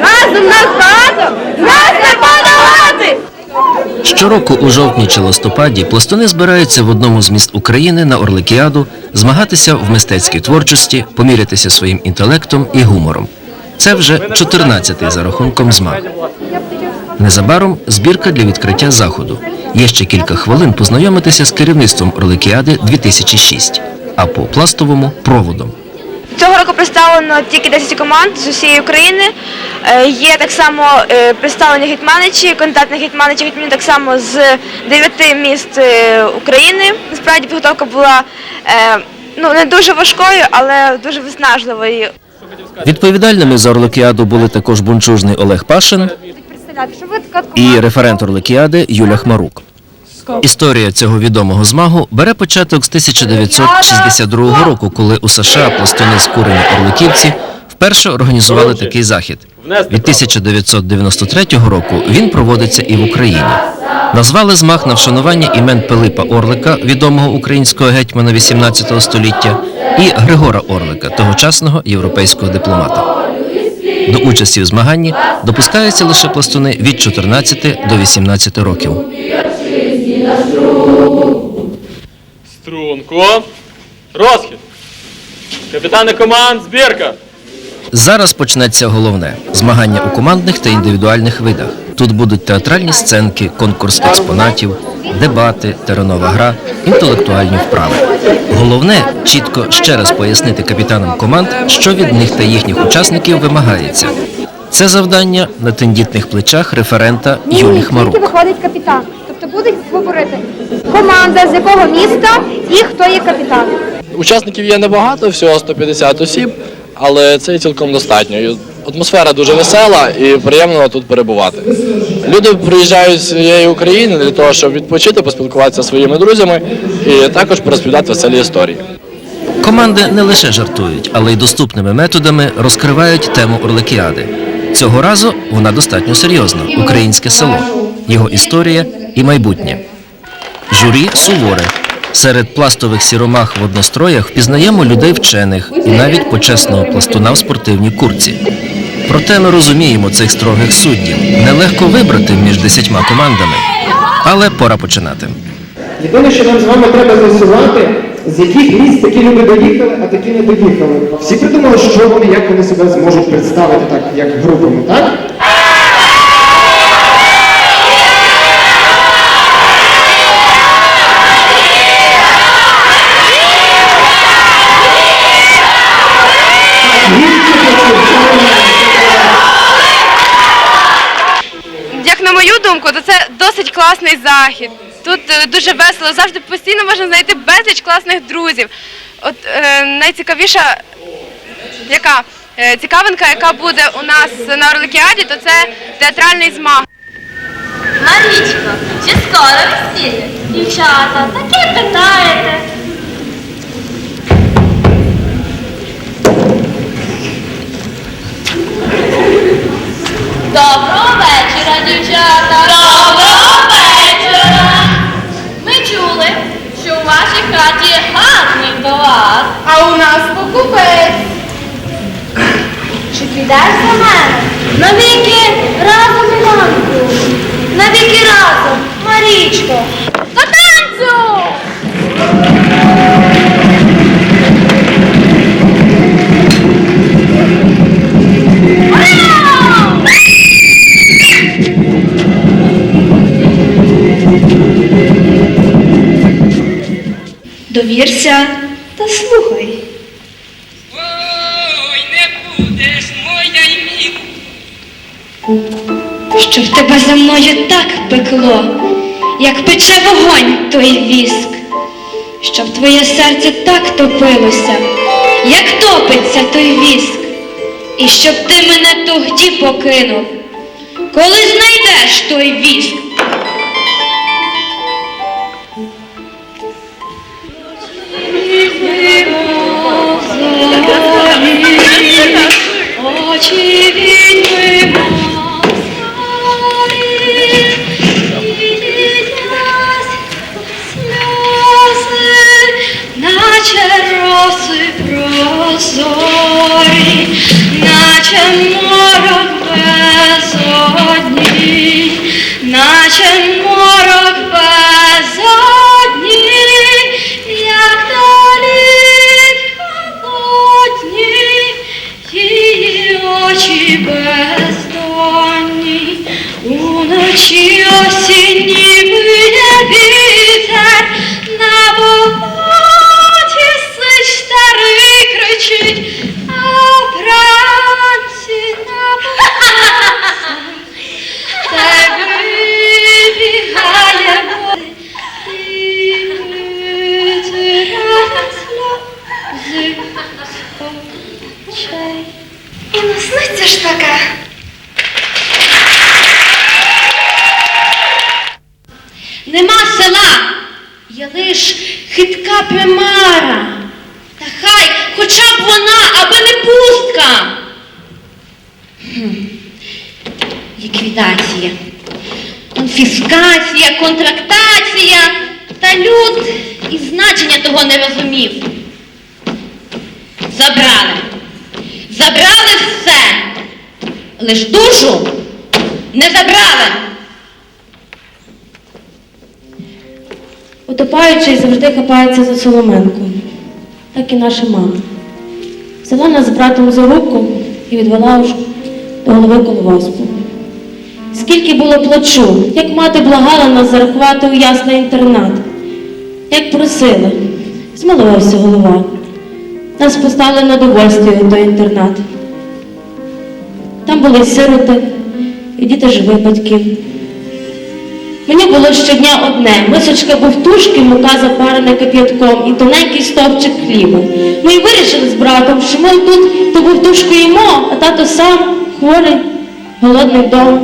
Разом нас багато, нас не подолати! Щороку у жовтні чи листопаді пластуни збираються в одному з міст України на Орликіаду змагатися в мистецькій творчості, помірятися своїм інтелектом і гумором. Це вже 14-й за рахунком змаг. Незабаром збірка для відкриття заходу. Є ще кілька хвилин познайомитися з керівництвом Орликіади 2006, а по пластовому проводом. Цього року представлено тільки 10 команд з усієї України. Е, Є так само е, представлені гетьманичі, кандидат гетьманичі гетьмані так само з 9 міст е, України. Насправді підготовка була ну, не дуже важкою, але дуже виснажливою. Відповідальними за Орликіаду були також бунчужний Олег Пашин і референт Орликіади Юля Хмарук. Історія цього відомого змагу бере початок з 1962 року, коли у США пластуни з курені Орликівці вперше організували такий захід. Від 1993 року він проводиться і в Україні. Назвали змаг на вшанування імен Пилипа Орлика, відомого українського гетьмана 18 століття, і Григора Орлика, тогочасного європейського дипломата. До участі в змаганні допускаються лише пластуни від 14 до 18 років. Струнку. Розхід. Капітани команд, збірка. Зараз почнеться головне змагання у командних та індивідуальних видах. Тут будуть театральні сценки, конкурс експонатів, дебати, теренова гра, інтелектуальні вправи. Головне чітко ще раз пояснити капітанам команд, що від них та їхніх учасників вимагається. Це завдання на тендітних плечах референта Юлі Тільки Хмарук. виходить капітан. Тобто будуть говорити команда з якого міста і хто є капітан. Учасників є небагато, всього 150 осіб, але це цілком достатньо. Атмосфера дуже весела і приємно тут перебувати. Люди приїжджають з всієї України для того, щоб відпочити, поспілкуватися зі своїми друзями і також порозповідати веселі історії. Команди не лише жартують, але й доступними методами розкривають тему Орликіади. Цього разу вона достатньо серйозна українське село, його історія і майбутнє. Журі суворе. Серед пластових сіромах в одностроях впізнаємо людей вчених і навіть почесного пластуна в спортивній курці. Проте ми розуміємо цих строгих суддів. Нелегко вибрати між десятьма командами. Але пора починати. Єдине, що нам з вами треба з'ясувати, з яких міст такі люди доїхали, а такі не доїхали. Всі придумали, що вони, як вони себе зможуть представити так, як групами, так? Як на мою думку, то це досить класний захід. Тут е, дуже весело, завжди постійно можна знайти безліч класних друзів. От е, найцікавіша яка е, цікавинка, яка буде у нас на Орликіаді, то це театральний змаг. Марічко, чи скоро весілля? Дівчата, таке питаєте. Доброго вечора, дівчата! У нас покупець. Чи підеш за мене? Навіки разом, Іванку! Навіки разом, Марічко! До танцю! Довірся та слухай. Тебе за мною так пекло, як пече вогонь той віск, щоб твоє серце так топилося, як топиться той віск, і щоб ти мене тогді покинув, коли знайдеш той віск. чай. Люд і значення того не розумів. Забрали. Забрали все. Лиш душу не забрали. Утопаючий завжди хапається за соломенку, так і наша мама. Взяла нас з братом за руку і відвела уж до голови колгоспу. Скільки було плачу, як мати благала нас зарахувати у ясний інтернат, як просила, змалувався голова. Нас поставили на довольстві у той інтернат. Там були сироти і діти живих батьків. Мені було щодня одне. Мисочка бовтушки, мука запарена кип'ятком і тоненький стовпчик хліба. Ми й вирішили з братом, що ми тут ту бовтушку їмо, а тато сам хворий, голодний вдома.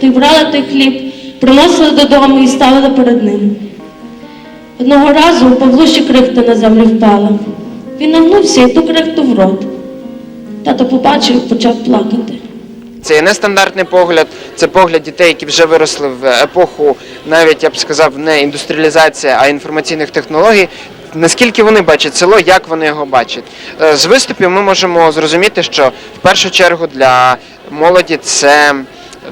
То й брали той хліб, приносили додому і ставили перед ним. Одного разу у Павлуші крихта на землю впала. Він нагнувся і ту крихту в рот. Тато побачив і почав плакати. Це є нестандартний погляд, це погляд дітей, які вже виросли в епоху, навіть я б сказав, не індустріалізації, а інформаційних технологій. Наскільки вони бачать село, як вони його бачать? Е, З виступів ми можемо зрозуміти, що в першу чергу для молоді це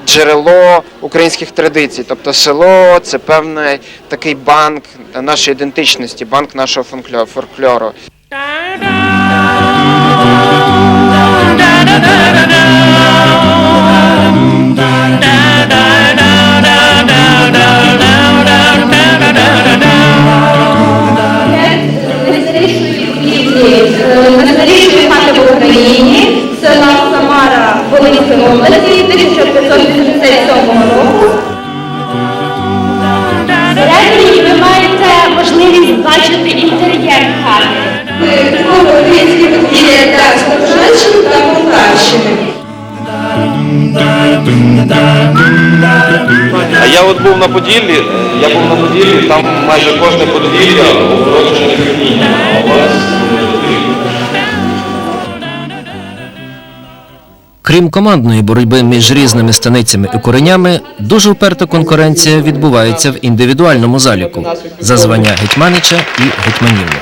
джерело українських традицій. Тобто село це певний такий банк нашої ідентичності, банк нашого фолькло- фольклору. А я от був на Поділлі, я був на Поділлі, там майже кожне подвір'я. А у вас Крім командної боротьби між різними станицями і коренями, дуже вперта конкуренція відбувається в індивідуальному заліку за звання гетьманича і гетьманівни.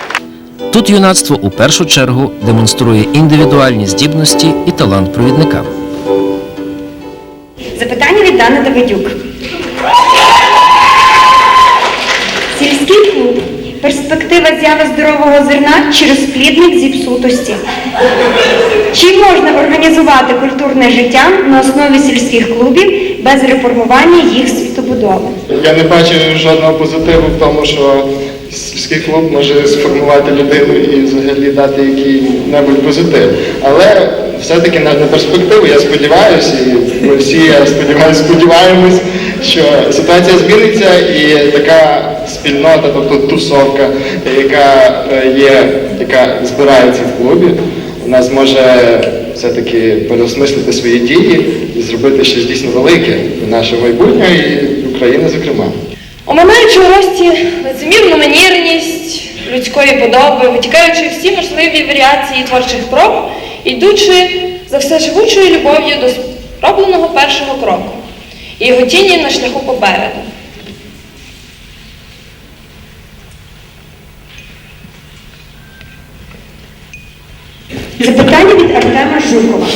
Тут юнацтво у першу чергу демонструє індивідуальні здібності і талант провідника. Запитання від Дани Давидюк. Сільський клуб. Перспектива зяви здорового зерна чи розплідник зіпсутості. Чи можна організувати культурне життя на основі сільських клубів без реформування їх світобудови? Я не бачу жодного позитиву в тому, що сільський клуб може сформувати людину і взагалі дати який-небудь позитив. Але все-таки на, перспективу я сподіваюся, і ми всі, сподіваюся, сподіваємось, що ситуація зміниться і така спільнота, тобто тусовка, яка е, є, яка збирається в клубі, вона зможе все-таки переосмислити свої дії і зробити щось дійсно велике для нашого майбутнього і України, зокрема. Оминаючи у рості лицемірну манірність людської подоби, витікаючи всі можливі варіації творчих проб, йдучи за все живучою любов'ю до спробленого першого кроку і його тіні на шляху попереду. Запитання від Артема Жукова.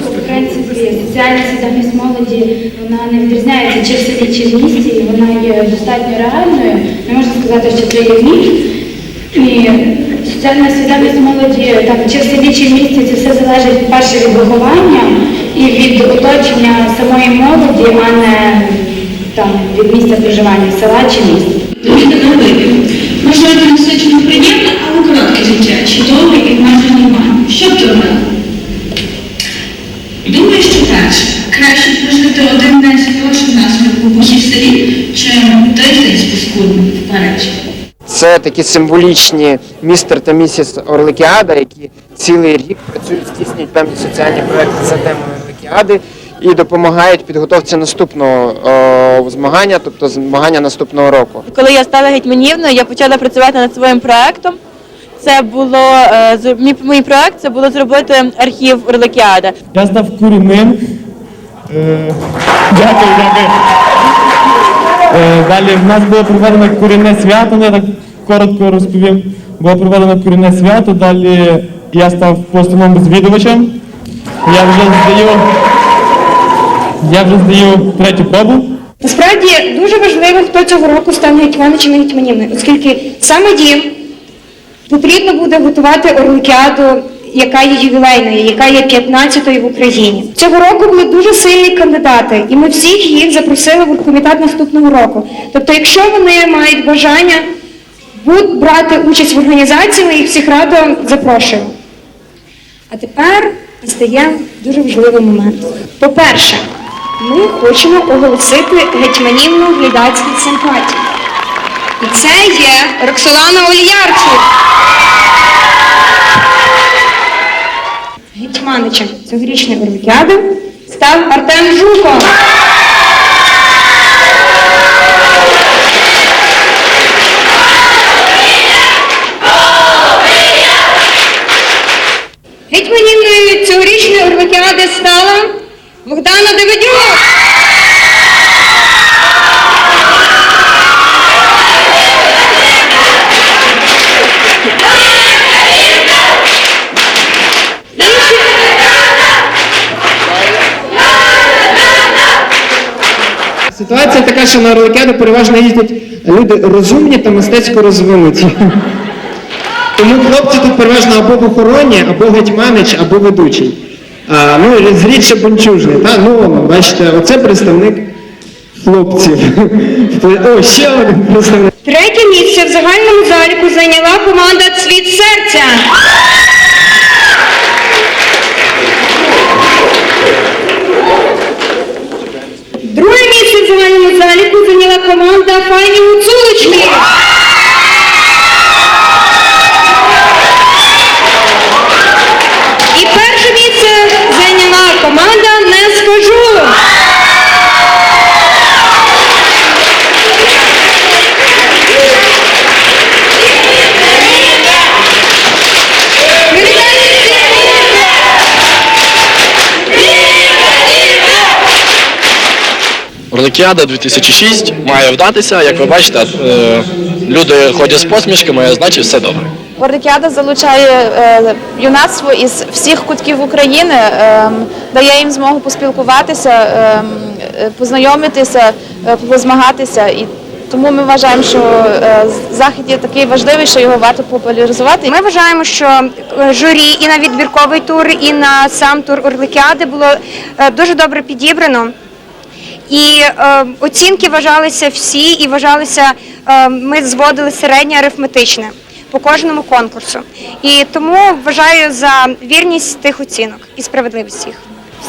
В принципі, соціальна свідомість молоді вона не відрізняється чи в селі, чи в місті, і вона є достатньо реальною. Не можна сказати, що це є міф. І соціальна свідомість молоді там чи в селі, чи в місті, це все залежить перше від виховання і від оточення самої молоді, а не там від місця проживання села чи міста. Дуже вибір. Можливо, чому приємне, але коротке життя. Чудове і майже немає. Що б ти робила? Думаю, що перше. Краще прожити один день з хорошим настрою у в селі, чим тиждень з паскудним в Парижі. Це такі символічні містер та місіс Орликіада, які цілий рік працюють, здійснюють певні соціальні проекти за темою Орликіади і допомагають підготовці наступного о, змагання, тобто змагання наступного року. Коли я стала гетьманівною, я почала працювати над своїм проектом. Це було е, з- мій, мій проект це було зробити архів Орликіада. Я став куріним. Е, Дякую, дякую. Е, Далі в нас було проведено курінне свято, я так коротко розповім. Було проведено курінне свято, далі я став постовим звідувачем. Я вже здаю. Я вже здаю третю пробу. Насправді дуже важливо, хто цього року стане гетьманичем і гетьманівною, оскільки саме дім потрібно буде готувати Орликіаду, яка є ювілейною, яка є 15-ю в Україні. Цього року були дуже сильні кандидати, і ми всіх їх запросили в оргкомітет наступного року. Тобто, якщо вони мають бажання будуть брати участь в організації, ми їх всіх радо запрошуємо. А тепер настає дуже важливий момент. По-перше, ми хочемо оголосити гетьманівну глядацьку симпатію. І це є Роксолана Оліярчук. Гетьманичем цьогорічної Олімпіади став Артем Жуков. Ситуація така, що на Орликіаду переважно їздять люди розумні та мистецько розвинуті. Тому хлопці тут переважно або в охороні, або гетьманич, або ведучий. А, ну, зрідше бунчужний. Та? Ну, бачите, оце представник хлопців. О, ще один представник. Третє місце в загальному заліку зайняла команда Цвіт серця. Команда пані Гуцулочки. І перше місце зайняла команда Не скажу. Орликіада 2006 має вдатися. Як ви бачите, е, люди ходять з посмішками, значить все добре. Орликіада залучає е, юнацтво із всіх кутків України, е, дає їм змогу поспілкуватися, е, е, познайомитися, позмагатися. І тому ми вважаємо, що захід є такий важливий, що його варто популяризувати. Ми вважаємо, що журі і на відбірковий тур, і на сам тур Орликіади було дуже добре підібрано. І е, оцінки вважалися всі, і вважалися, е, ми зводили середнє арифметичне по кожному конкурсу. І тому вважаю за вірність тих оцінок і справедливість їх.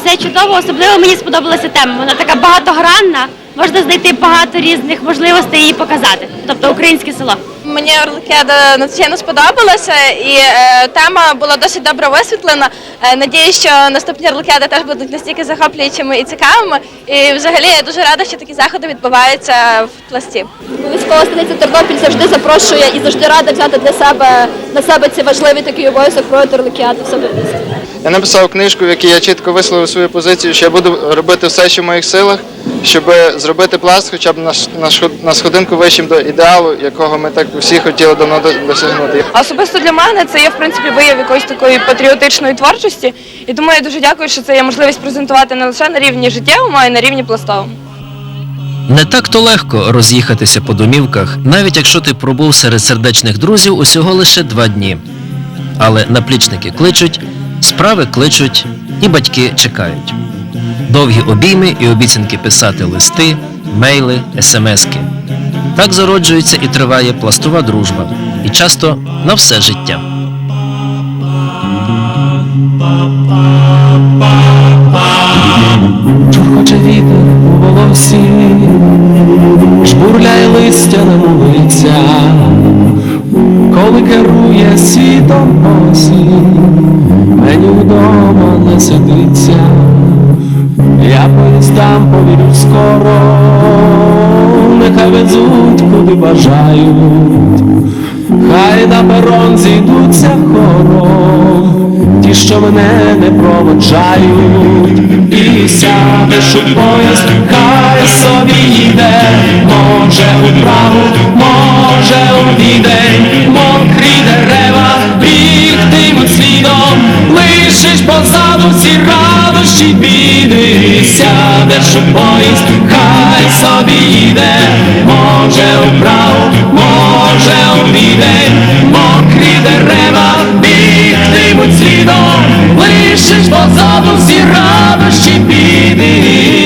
Все чудово, особливо мені сподобалася тема. Вона така багатогранна, можна знайти багато різних можливостей її показати. Тобто українське село. Мені Орликіада надзвичайно сподобалася, і е, тема була досить добре висвітлена. Е, надіюсь, що наступні Орликіади теж будуть настільки захоплюючими і цікавими. І взагалі я дуже рада, що такі заходи відбуваються в пласті. Військова станиця Тернопіль завжди запрошує і завжди рада взяти для себе на себе цей важливий такий обов'язок проводити Орликіаду в себе місті. Я написав книжку, в якій я чітко висловив свою позицію, що я буду робити все, що в моїх силах, щоб зробити пласт хоча б на, сходинку вищим до ідеалу, якого ми так всі хотіли давно до- досягнути. Особисто для мене це є в принципі вияв якоїсь такої патріотичної творчості. І тому я дуже дякую, що це є можливість презентувати не лише на рівні життєвому, а й на рівні пластовому. Не так то легко роз'їхатися по домівках, навіть якщо ти пробув серед сердечних друзів усього лише два дні. Але наплічники кличуть, справи кличуть, і батьки чекають довгі обійми і обіцянки писати листи, мейли, смски. Так зароджується і триває пластова дружба, і часто на все життя. Чухоче вітер у волосі, жбурляє листя на вулиця, коли керує світом осінь. Поїздам повірю скоро, нехай везуть куди бажають, хай на перон зійдуться хором, ті, що мене не проводжають, і сядеш у поїзд, хай собі йде, може у Прагу, може у Відень, мокрі дерева, бігтимуть слідом, лишиш позаду всі радощі біди, сядеш поїзд, хай собі йде, може вправо, може Відень, мокрі дерева, бігтимуть слідом, лишиш позаду всі радощі й біди.